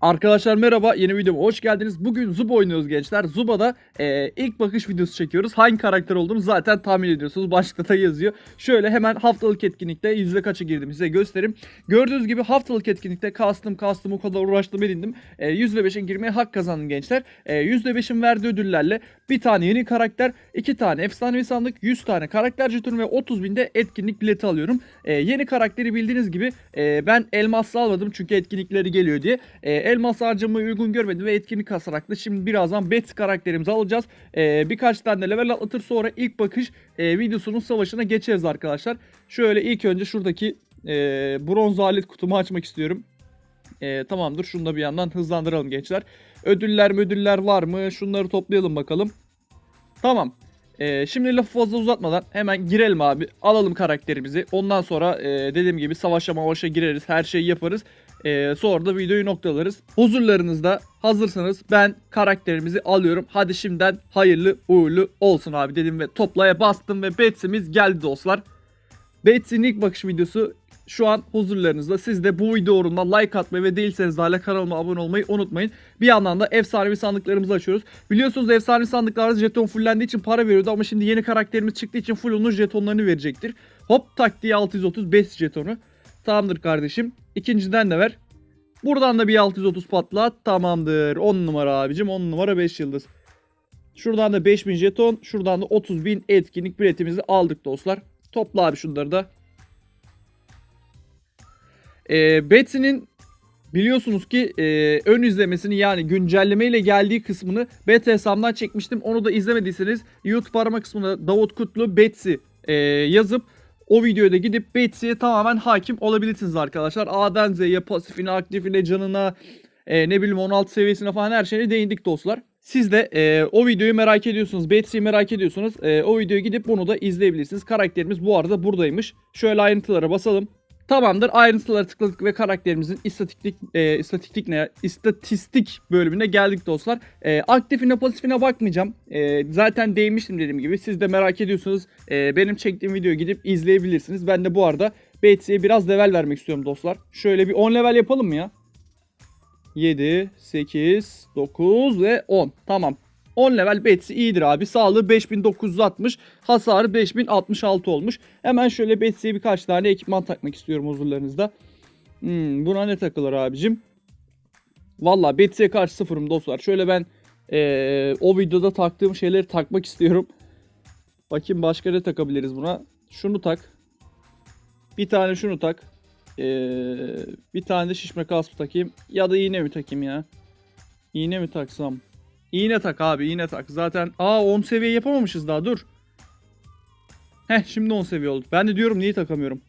Arkadaşlar merhaba yeni videoma hoş geldiniz. Bugün Zuba oynuyoruz gençler. Zuba'da e, ilk bakış videosu çekiyoruz. Hangi karakter olduğunu zaten tahmin ediyorsunuz. Başlıkta da yazıyor. Şöyle hemen haftalık etkinlikte yüzde kaça girdim size göstereyim. Gördüğünüz gibi haftalık etkinlikte kastım kastım o kadar uğraştım edindim. E, %5'e girmeye hak kazandım gençler. E, %5'in verdiği ödüllerle bir tane yeni karakter, iki tane efsanevi sandık, 100 tane karakter jetonu ve 30 binde etkinlik bileti alıyorum. E, yeni karakteri bildiğiniz gibi e, ben elmaslı almadım çünkü etkinlikleri geliyor diye. E, elmas harcamayı uygun görmedim ve etkinlik kasarak şimdi birazdan bet karakterimizi alacağız. E, birkaç tane level atlatır sonra ilk bakış e, videosunun savaşına geçeriz arkadaşlar. Şöyle ilk önce şuradaki e, bronz alet kutumu açmak istiyorum. E, tamamdır şunu da bir yandan hızlandıralım gençler. Ödüller ödüller var mı? Şunları toplayalım bakalım. Tamam. Ee, şimdi lafı fazla uzatmadan hemen girelim abi. Alalım karakterimizi. Ondan sonra e, dediğim gibi savaşa mavaşa gireriz. Her şeyi yaparız. Ee, sonra da videoyu noktalarız. Huzurlarınızda hazırsanız ben karakterimizi alıyorum. Hadi şimdiden hayırlı uğurlu olsun abi dedim ve toplaya bastım ve Betsy'miz geldi dostlar. Betsy'nin ilk bakış videosu şu an huzurlarınızda. Siz de bu video uğruna like atmayı ve değilseniz de hala kanalıma abone olmayı unutmayın. Bir yandan da efsanevi sandıklarımızı açıyoruz. Biliyorsunuz efsanevi sandıklarda jeton fullendiği için para veriyordu ama şimdi yeni karakterimiz çıktığı için full onun jetonlarını verecektir. Hop taktiği 630 5 jetonu. Tamamdır kardeşim. İkinciden de ver. Buradan da bir 630 patlat. Tamamdır. 10 numara abicim. 10 numara 5 yıldız. Şuradan da 5000 jeton. Şuradan da 30.000 etkinlik biletimizi aldık dostlar. Topla abi şunları da. E, Betsy'nin biliyorsunuz ki e, ön izlemesini yani güncelleme ile geldiği kısmını beta hesabımdan çekmiştim. Onu da izlemediyseniz YouTube arama kısmına Davut Kutlu Betsy e, yazıp o videoda gidip Betsy'ye tamamen hakim olabilirsiniz arkadaşlar. A'dan Z'ye, pasifine, aktifine, canına, e, ne bileyim 16 seviyesine falan her şeyine değindik dostlar. Siz de e, o videoyu merak ediyorsunuz, Betsy'yi merak ediyorsunuz. E, o videoya gidip bunu da izleyebilirsiniz. Karakterimiz bu arada buradaymış. Şöyle ayrıntılara basalım. Tamamdır. Ayrıntılara tıkladık ve karakterimizin istatistik e, istatistik ne? İstatistik bölümüne geldik dostlar. E, aktifine pasifine bakmayacağım. E, zaten değinmiştim dediğim gibi. Siz de merak ediyorsunuz. E, benim çektiğim videoyu gidip izleyebilirsiniz. Ben de bu arada Betsy'ye biraz level vermek istiyorum dostlar. Şöyle bir 10 level yapalım mı ya? 7, 8, 9 ve 10. Tamam. 10 level Betsy iyidir abi. Sağlığı 5960, hasarı 5066 olmuş. Hemen şöyle Betsy'ye birkaç tane ekipman takmak istiyorum huzurlarınızda. Hmm, buna ne takılır abicim? Valla Betsy'ye karşı sıfırım dostlar. Şöyle ben eee, o videoda taktığım şeyleri takmak istiyorum. Bakayım başka ne takabiliriz buna. Şunu tak. Bir tane şunu tak. Eee, bir tane de şişme kaspı takayım. Ya da iğne mi takayım ya? İğne mi taksam? İğne tak abi iğne tak. Zaten aa 10 seviye yapamamışız daha dur. Heh şimdi 10 seviye olduk. Ben de diyorum niye takamıyorum.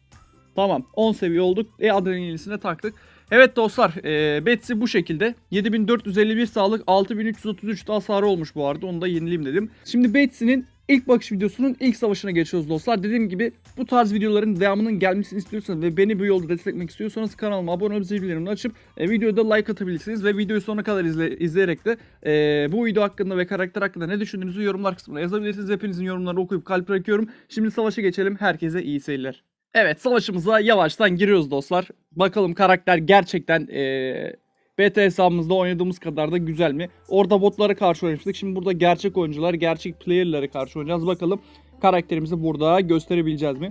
Tamam 10 seviye olduk. E adrenalinisine taktık. Evet dostlar e, Betsy bu şekilde. 7451 sağlık 6333 da hasarı olmuş bu arada. Onu da yenileyim dedim. Şimdi Betsy'nin ilk bakış videosunun ilk savaşına geçiyoruz dostlar. Dediğim gibi bu tarz videoların devamının gelmesini istiyorsanız ve beni bu yolda desteklemek istiyorsanız kanalıma abone olup zil açıp e, videoda like atabilirsiniz ve videoyu sonuna kadar izle, izleyerek de e, bu video hakkında ve karakter hakkında ne düşündüğünüzü yorumlar kısmına yazabilirsiniz. Hepinizin yorumlarını okuyup kalp bırakıyorum. Şimdi savaşa geçelim. Herkese iyi seyirler. Evet savaşımıza yavaştan giriyoruz dostlar. Bakalım karakter gerçekten e, beta hesabımızda oynadığımız kadar da güzel mi? Orada botlara karşı oynamıştık. Şimdi burada gerçek oyuncular, gerçek player'lara karşı oynayacağız. Bakalım karakterimizi burada gösterebileceğiz mi?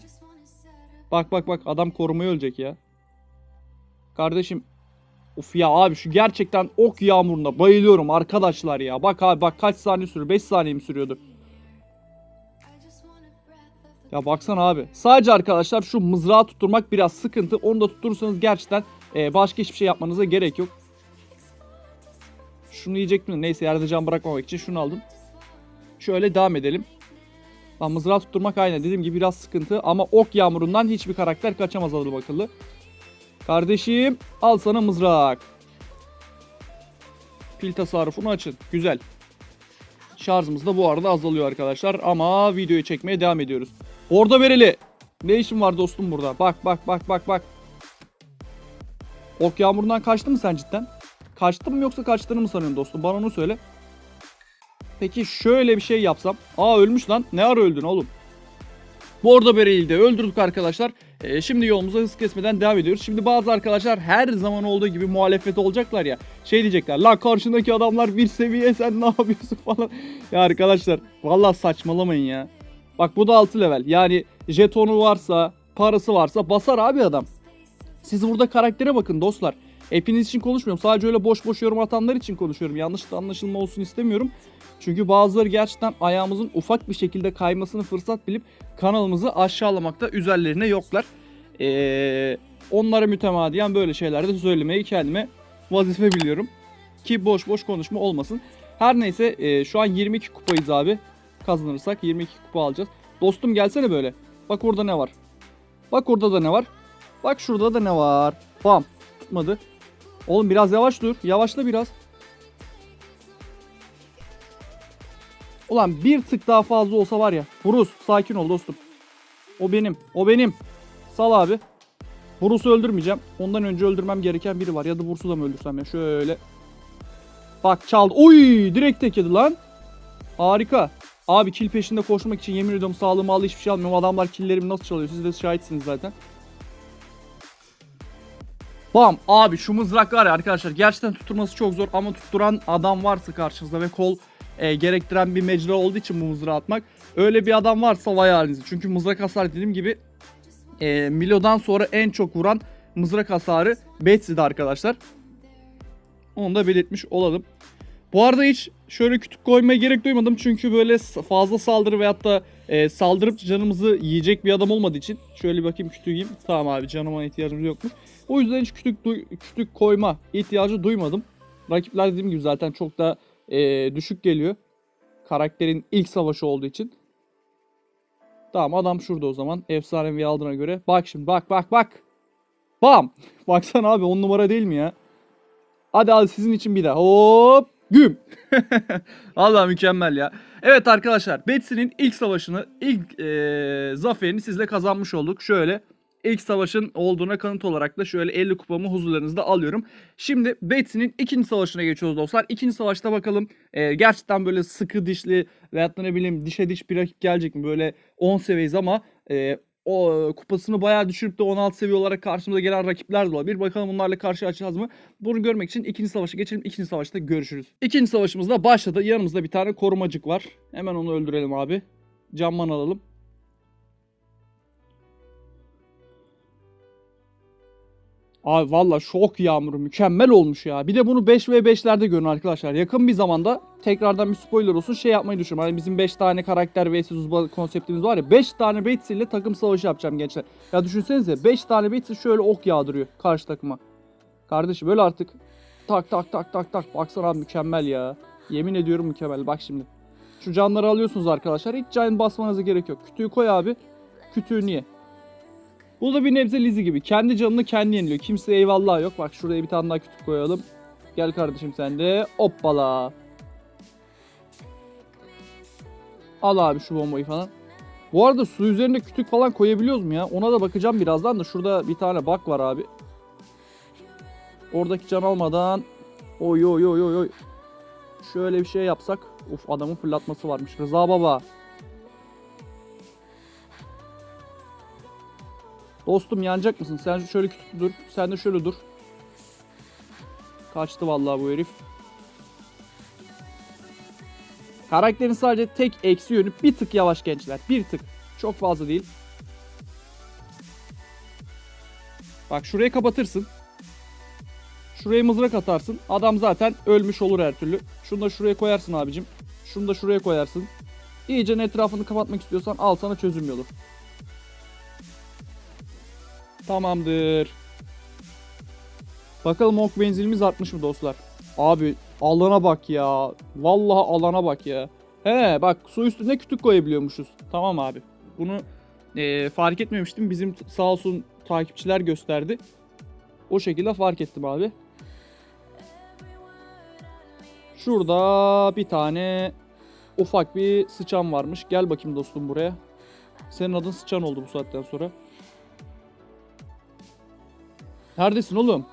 Bak bak bak adam korumaya ölecek ya. Kardeşim Of ya abi şu gerçekten ok yağmuruna bayılıyorum arkadaşlar ya. Bak abi bak kaç saniye sürüyor? 5 saniye mi sürüyordu? Ya baksana abi. Sadece arkadaşlar şu mızrağı tutturmak biraz sıkıntı. Onu da tutturursanız gerçekten e, başka hiçbir şey yapmanıza gerek yok. Şunu yiyecektim. Neyse yerde can bırakmamak için şunu aldım. Şöyle devam edelim. Lan mızrağı tutturmak aynen dediğim gibi biraz sıkıntı. Ama ok yağmurundan hiçbir karakter kaçamaz adım akıllı. Kardeşim al sana mızrak. Pil tasarrufunu açın. Güzel. Şarjımız da bu arada azalıyor arkadaşlar. Ama videoyu çekmeye devam ediyoruz. Orada vereli. Ne işin var dostum burada? Bak bak bak bak bak. Ok yağmurundan kaçtı mı sen cidden? Kaçtın mı yoksa kaçtığını mı sanıyorsun dostum? Bana onu söyle. Peki şöyle bir şey yapsam. Aa ölmüş lan. Ne ara öldün oğlum? Bordo Bereli'yi de öldürdük arkadaşlar. Ee, şimdi yolumuza hız kesmeden devam ediyoruz. Şimdi bazı arkadaşlar her zaman olduğu gibi muhalefet olacaklar ya. Şey diyecekler. La karşındaki adamlar bir seviye sen ne yapıyorsun falan. Ya arkadaşlar vallahi saçmalamayın ya. Bak bu da 6 level. Yani jetonu varsa, parası varsa basar abi adam. Siz burada karaktere bakın dostlar. Hepiniz için konuşmuyorum. Sadece öyle boş boş yorum atanlar için konuşuyorum. Yanlış anlaşılma olsun istemiyorum. Çünkü bazıları gerçekten ayağımızın ufak bir şekilde kaymasını fırsat bilip kanalımızı aşağılamakta üzerlerine yoklar. Ee, onlara mütemadiyen böyle şeyler de söylemeyi kendime vazife biliyorum. Ki boş boş konuşma olmasın. Her neyse e, şu an 22 kupayız abi. Kazanırsak 22 kupa alacağız. Dostum gelsene böyle. Bak orada ne var. Bak orada da ne var. Bak şurada da ne var. Bam. Tutmadı. Oğlum biraz yavaş dur. Yavaşla biraz. Ulan bir tık daha fazla olsa var ya. Buruz sakin ol dostum. O benim. O benim. Sal abi. Burus'u öldürmeyeceğim. Ondan önce öldürmem gereken biri var. Ya da Burus'u da mı öldürsem ya? Şöyle. Bak çaldı. Oy direkt tek yedi lan. Harika. Abi kill peşinde koşmak için yemin ediyorum sağlığımı aldı hiçbir şey almıyorum. Adamlar killlerimi nasıl çalıyor siz de şahitsiniz zaten. Bam abi şu mızrak var ya arkadaşlar gerçekten tutturması çok zor ama tutturan adam varsa karşınızda ve kol e, gerektiren bir mecra olduğu için bu mızrağı atmak. Öyle bir adam varsa vay halinize. Çünkü mızrak hasar dediğim gibi e, Milo'dan sonra en çok vuran mızrak hasarı Betsy'de arkadaşlar. Onu da belirtmiş olalım. Bu arada hiç şöyle kütük koymaya gerek duymadım çünkü böyle fazla saldırı veyahut da e, saldırıp canımızı yiyecek bir adam olmadığı için şöyle bir bakayım kütüğü yiyeyim. Tamam abi canıma ihtiyacımız yokmuş. O yüzden hiç kütük, kütük koyma ihtiyacı duymadım. Rakipler dediğim gibi zaten çok da e, düşük geliyor. Karakterin ilk savaşı olduğu için. Tamam adam şurada o zaman. Efsanevi aldığına göre. Bak şimdi bak bak bak. Bam. Baksana abi on numara değil mi ya? Hadi hadi sizin için bir daha. Hop. Güm. Allah mükemmel ya. Evet arkadaşlar Betsy'nin ilk savaşını, ilk eee, zaferini sizle kazanmış olduk. Şöyle ilk savaşın olduğuna kanıt olarak da şöyle 50 kupamı huzurlarınızda alıyorum. Şimdi Betsy'nin ikinci savaşına geçiyoruz dostlar. İkinci savaşta bakalım eee, gerçekten böyle sıkı dişli veyahut da ne bileyim dişe diş bir rakip gelecek mi? Böyle 10 seviyeyiz ama eee, o kupasını bayağı düşürüp de 16 seviye olarak karşımıza gelen rakipler de olabilir. Bakalım bunlarla karşılaşacağız mı? Bunu görmek için ikinci savaşa geçelim. İkinci savaşta görüşürüz. İkinci savaşımız da başladı. Yanımızda bir tane korumacık var. Hemen onu öldürelim abi. Camman alalım. Abi valla şok yağmuru mükemmel olmuş ya. Bir de bunu 5v5'lerde görün arkadaşlar. Yakın bir zamanda tekrardan bir spoiler olsun şey yapmayı düşünüyorum. Hani bizim 5 tane karakter vs uzman konseptimiz var ya. 5 tane Batesy ile takım savaşı yapacağım gençler. Ya düşünsenize 5 tane Batesy şöyle ok yağdırıyor karşı takıma. Kardeşim böyle artık tak tak tak tak tak. Baksana abi mükemmel ya. Yemin ediyorum mükemmel. Bak şimdi. Şu canları alıyorsunuz arkadaşlar. Hiç can basmanıza gerek yok. Kütüğü koy abi. Kütüğü niye? Bu da bir nebze Lizzy gibi. Kendi canını kendi yeniliyor. Kimse eyvallah yok. Bak şuraya bir tane daha kütük koyalım. Gel kardeşim sen de. Hoppala. Al abi şu bombayı falan. Bu arada su üzerinde kütük falan koyabiliyoruz mu ya? Ona da bakacağım birazdan da. Şurada bir tane bak var abi. Oradaki can almadan. Oy oy oy oy oy. Şöyle bir şey yapsak. Uf adamın fırlatması varmış. Rıza baba. Dostum yanacak mısın? Sen şöyle küçük dur. Sen de şöyle dur. Kaçtı vallahi bu herif. Karakterin sadece tek eksi yönü bir tık yavaş gençler. Bir tık. Çok fazla değil. Bak şurayı kapatırsın. Şuraya mızrak atarsın. Adam zaten ölmüş olur her türlü. Şunu da şuraya koyarsın abicim. Şunu da şuraya koyarsın. İyice etrafını kapatmak istiyorsan al sana çözüm yolu. Tamamdır. Bakalım ok benzilimiz artmış mı dostlar? Abi alana bak ya. Vallahi alana bak ya. He bak su üstüne kütük koyabiliyormuşuz. Tamam abi. Bunu eee, fark etmemiştim. Bizim sağ olsun takipçiler gösterdi. O şekilde fark ettim abi. Şurada bir tane ufak bir sıçan varmış. Gel bakayım dostum buraya. Senin adın sıçan oldu bu saatten sonra. Neredesin oğlum?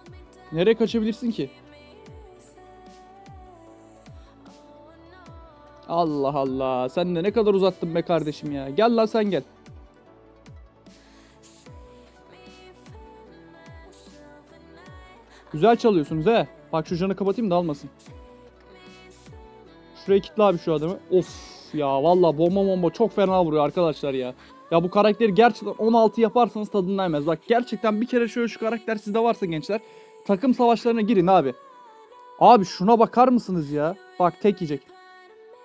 Nereye kaçabilirsin ki? Allah Allah. Sen de ne kadar uzattın be kardeşim ya. Gel lan sen gel. Güzel çalıyorsunuz he. Bak şu canı kapatayım da almasın. Şuraya kitle abi şu adamı. Of ya valla bomba bomba çok fena vuruyor arkadaşlar ya. Ya bu karakteri gerçekten 16 yaparsanız tadından yemez. Bak gerçekten bir kere şöyle şu karakter sizde varsa gençler. Takım savaşlarına girin abi. Abi şuna bakar mısınız ya? Bak tek yiyecek.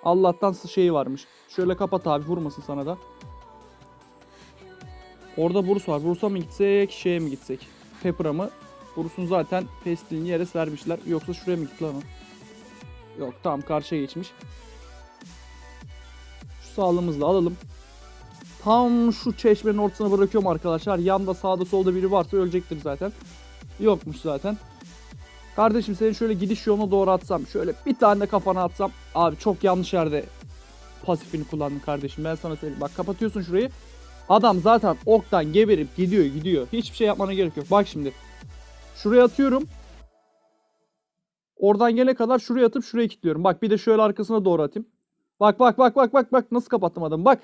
Allah'tan şeyi varmış. Şöyle kapat abi vurmasın sana da. Orada Bursa var. Bursa mı gitsek şeye mi gitsek? Pepper'a mı? Bursun zaten pestilini yere sermişler. Yoksa şuraya mı gitti lan o? Yok tamam karşıya geçmiş. Şu sağlığımızla alalım. Tam şu çeşmenin ortasına bırakıyorum arkadaşlar. Yanda sağda solda biri varsa ölecektir zaten. Yokmuş zaten. Kardeşim seni şöyle gidiş yoluna doğru atsam. Şöyle bir tane de kafana atsam. Abi çok yanlış yerde pasifini kullandın kardeşim. Ben sana söyleyeyim. Bak kapatıyorsun şurayı. Adam zaten oktan geberip gidiyor gidiyor. Hiçbir şey yapmana gerek yok. Bak şimdi. Şuraya atıyorum. Oradan gelene kadar şuraya atıp şuraya kilitliyorum. Bak bir de şöyle arkasına doğru atayım. Bak bak bak bak bak bak nasıl kapattım adamı bak.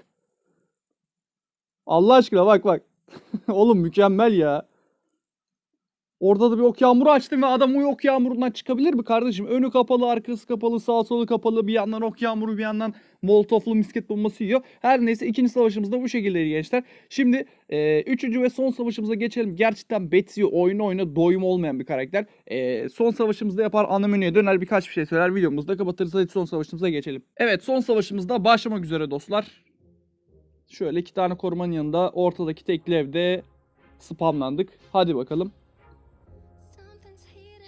Allah aşkına bak bak. Oğlum mükemmel ya. Orada da bir ok yağmuru açtım ve adam o ok yağmurundan çıkabilir mi kardeşim? Önü kapalı, arkası kapalı, sağ solu kapalı. Bir yandan ok yağmuru, bir yandan molotoflu misket bombası yiyor. Her neyse ikinci savaşımız da bu şekildeydi gençler. Şimdi e, üçüncü ve son savaşımıza geçelim. Gerçekten Betsy oyunu oyuna doyum olmayan bir karakter. E, son savaşımızda yapar ana menüye döner birkaç bir şey söyler. Videomuzu da kapatırız. Hadi son savaşımıza geçelim. Evet son savaşımızda başlamak üzere dostlar. Şöyle iki tane korumanın yanında ortadaki tekli evde spamlandık. Hadi bakalım.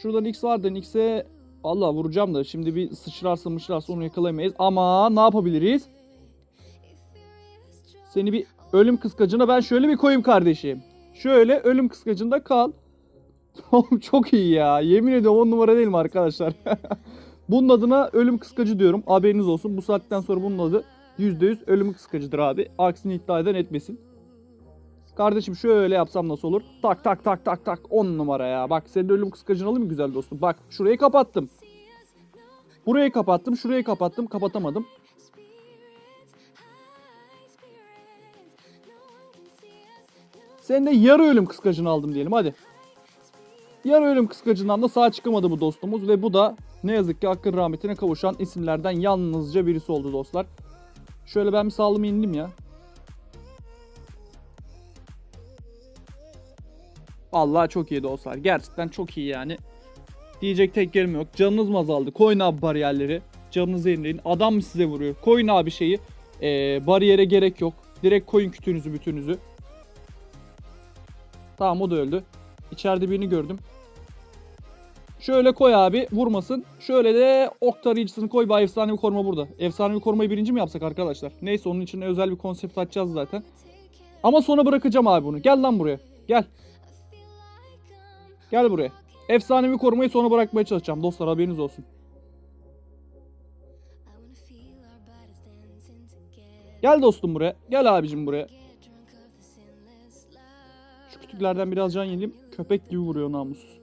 Şuradan X vardı. X'e Allah vuracağım da şimdi bir sıçrarsa mışrarsa onu yakalayamayız. Ama ne yapabiliriz? Seni bir ölüm kıskacına ben şöyle bir koyayım kardeşim. Şöyle ölüm kıskacında kal. Oğlum çok iyi ya. Yemin ediyorum on numara değil mi arkadaşlar? bunun adına ölüm kıskacı diyorum. Haberiniz olsun. Bu saatten sonra bunun adı %100 ölüm kıskacıdır abi. Aksini iddia eden etmesin. Kardeşim şöyle yapsam nasıl olur? Tak tak tak tak tak 10 numara ya. Bak senin ölüm kıskacını alayım mı güzel dostum? Bak şurayı kapattım. Burayı kapattım, şurayı kapattım, kapatamadım. Sen de yarı ölüm kıskacını aldım diyelim hadi. Yarı ölüm kıskacından da sağ çıkamadı bu dostumuz ve bu da ne yazık ki hakkın rahmetine kavuşan isimlerden yalnızca birisi oldu dostlar. Şöyle ben bir sağlığımı indim ya. Allah çok iyi dostlar. Gerçekten çok iyi yani. Diyecek tek kelim yok. Canınız mı azaldı? Koyun abi bariyerleri. Canınızı yenileyin. Adam mı size vuruyor? Koyun abi şeyi. Ee, bariyere gerek yok. Direkt koyun kütüğünüzü bütünüzü. Tamam o da öldü. İçeride birini gördüm. Şöyle koy abi vurmasın. Şöyle de ok tarayıcısını koy. Bu efsanevi koruma burada. Efsanevi korumayı birinci mi yapsak arkadaşlar? Neyse onun için özel bir konsept açacağız zaten. Ama sonra bırakacağım abi bunu. Gel lan buraya. Gel. Gel buraya. Efsanevi korumayı sona bırakmaya çalışacağım. Dostlar haberiniz olsun. Gel dostum buraya. Gel abicim buraya. Şu kütüklerden biraz can yenileyim. Köpek gibi vuruyor namussuz.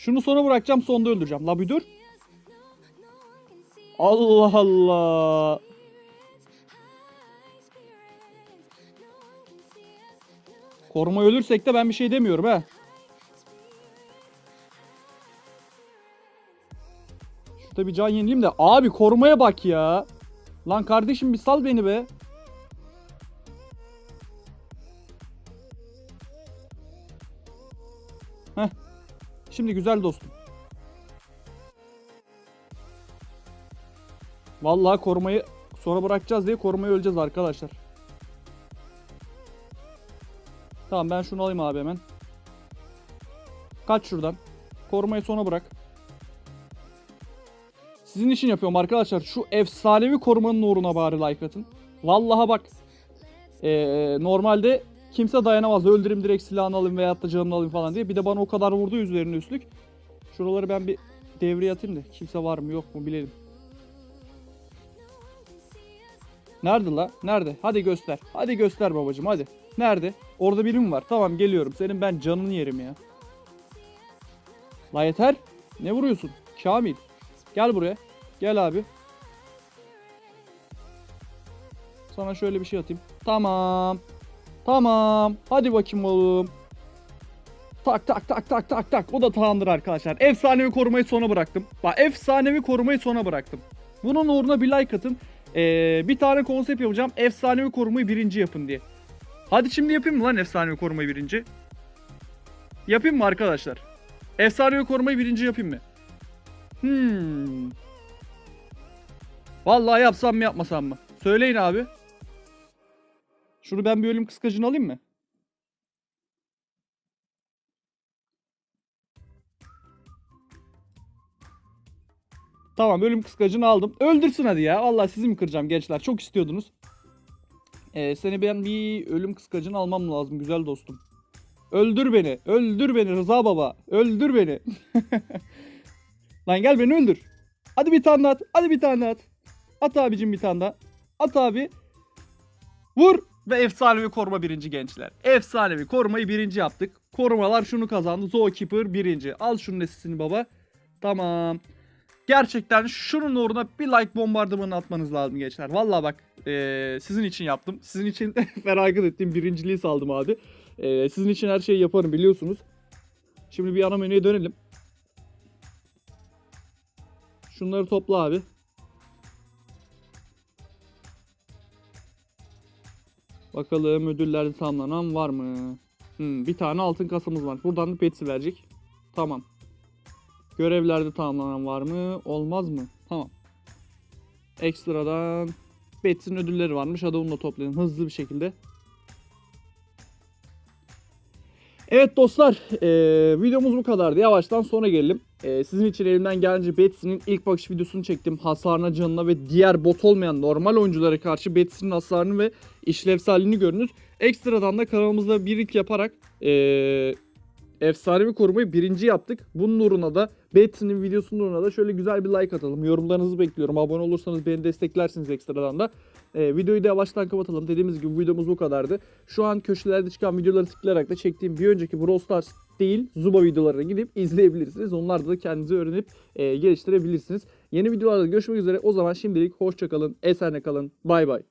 Şunu sona bırakacağım sonda öldüreceğim. La bir dur. Allah Allah. Koruma ölürsek de ben bir şey demiyorum he. Şurada bir can yenileyim de. Abi korumaya bak ya. Lan kardeşim bir sal beni be. Şimdi güzel dostum. Vallahi korumayı sonra bırakacağız diye korumayı öleceğiz arkadaşlar. Tamam ben şunu alayım abi hemen. Kaç şuradan. Korumayı sona bırak. Sizin için yapıyorum arkadaşlar. Şu efsanevi korumanın uğruna bari like atın. Vallaha bak. Ee, normalde kimse dayanamaz. Öldüreyim direkt silahını alayım veyahut da canını alayım falan diye. Bir de bana o kadar vurdu üzerine üstlük. Şuraları ben bir devreye atayım da. Kimse var mı yok mu bilelim. Nerede la? Nerede? Hadi göster. Hadi göster babacım hadi. Nerede? Orada biri mi var? Tamam geliyorum. Senin ben canını yerim ya. La yeter. Ne vuruyorsun? Kamil. Gel buraya. Gel abi. Sana şöyle bir şey atayım. Tamam. Tamam. Hadi bakayım oğlum. Tak tak tak tak tak tak. O da tamamdır arkadaşlar. Efsanevi korumayı sona bıraktım. Bak efsanevi korumayı sona bıraktım. Bunun uğruna bir like atın. Ee, bir tane konsept yapacağım. Efsanevi korumayı birinci yapın diye. Hadi şimdi yapayım mı lan efsanevi korumayı birinci? Yapayım mı arkadaşlar? Efsanevi korumayı birinci yapayım mı? Hmm. Vallahi yapsam mı yapmasam mı? Söyleyin abi. Şunu ben bir ölüm kıskacını alayım mı? Tamam ölüm kıskacını aldım. Öldürsün hadi ya. Vallahi sizi mi kıracağım gençler? Çok istiyordunuz. Ee, seni ben bir ölüm kıskacını almam lazım güzel dostum. Öldür beni. Öldür beni Rıza baba. Öldür beni. Lan gel beni öldür. Hadi bir tane at. Hadi bir tane at. At abicim bir tane daha. At abi. Vur. Ve efsanevi koruma birinci gençler. Efsanevi korumayı birinci yaptık. Korumalar şunu kazandı. Zookeeper birinci. Al şunun nesisini baba. Tamam. Gerçekten şunun uğruna bir like bombardımanı atmanız lazım gençler. Valla bak eee, sizin için yaptım. Sizin için feragat ettiğim birinciliği saldım abi. Eee, sizin için her şeyi yaparım biliyorsunuz. Şimdi bir ana menüye dönelim. Şunları topla abi. Bakalım ödüllerde tamamlanan var mı? Hmm, bir tane altın kasamız var. Buradan da petsi verecek. Tamam. Görevlerde tamamlanan var mı? Olmaz mı? Tamam. Ekstradan Bets'in ödülleri varmış. Hadi onu da toplayalım hızlı bir şekilde. Evet dostlar, eee, videomuz bu kadardı. Yavaştan sona gelelim. Eee, sizin için elimden gelince Betsy'nin ilk bakış videosunu çektim. Hasarına, canına ve diğer bot olmayan normal oyunculara karşı Betsy'nin hasarını ve işlevselliğini görünüz. Ekstradan da kanalımızda bir ilk yaparak eee efsanevi korumayı birinci yaptık. Bunun uğruna da Betsy'nin videosunun uğruna da şöyle güzel bir like atalım. Yorumlarınızı bekliyorum. Abone olursanız beni desteklersiniz ekstradan da. Ee, videoyu da yavaştan kapatalım. Dediğimiz gibi videomuz bu kadardı. Şu an köşelerde çıkan videoları tıklayarak da çektiğim bir önceki Brawl Stars değil Zuba videolarına gidip izleyebilirsiniz. Onlarda da kendinizi öğrenip e, geliştirebilirsiniz. Yeni videolarda görüşmek üzere. O zaman şimdilik hoşçakalın. Esenle kalın. Bay bay.